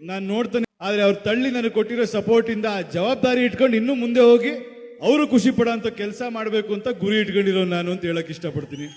ನಾನು ನೋಡ್ತಾನೆ. ಆದ್ರೆ ಅವ್ರ ತಳ್ಳಿ ನನಗೆ ಕೊಟ್ಟಿರೋ ಸಪೋರ್ಟ್ ಇಂದ ಆ ಜವಾಬ್ದಾರಿ ಇಟ್ಕೊಂಡು ಇನ್ನೂ ಮುಂದೆ ಹೋಗಿ ಅವರು ಖುಷಿ ಪಡೋ ಕೆಲಸ ಮಾಡಬೇಕು ಅಂತ ಗುರಿ ಇಟ್ಕೊಂಡಿರೋ ನಾನು ಅಂತ ಹೇಳಕ್ ಇಷ್ಟಪಡ್ತೀನಿ.